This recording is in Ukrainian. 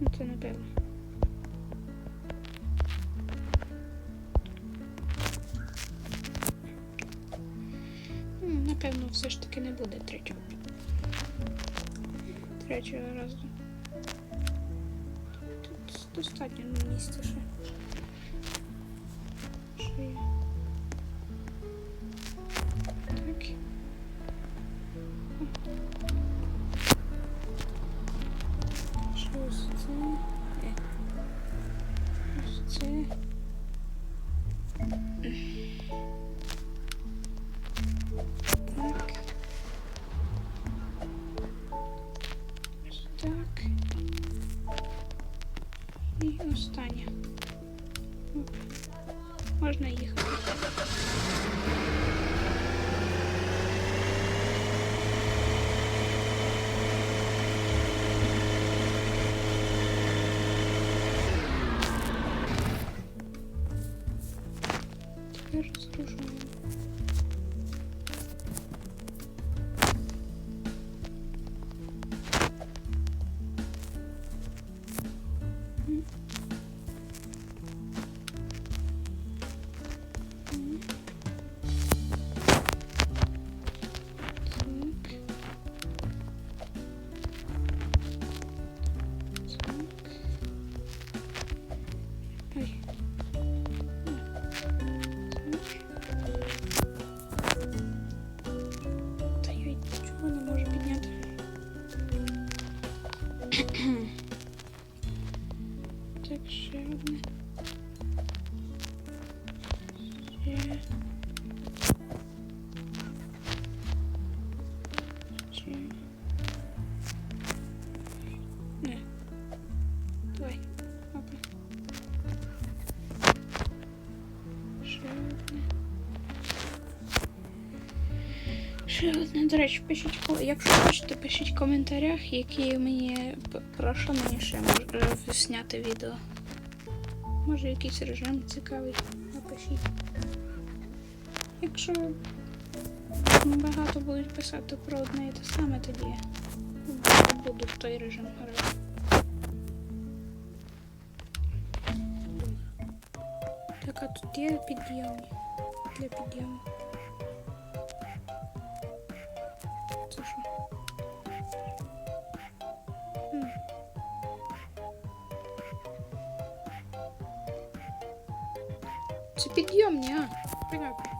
Ну, це напевно. М, Напевно, все ж таки не буде третього. Третього разу. Тут достатньо місця ще. Це. Так. Ось так. І останнє. Можна їхати. Тепер розгружаємо. Ще одне. Ще. Одне. До речі, пишіть, якщо хочете, пишіть в коментарях, які мені п- про що мені ще зняти відео. Може якийсь режим цікавий, напишіть. Якщо багато будуть писати про одне і те саме, тоді буду в той режим грати. Так, а тут є підйом для підйому. 집이 니 없냐? 생각해.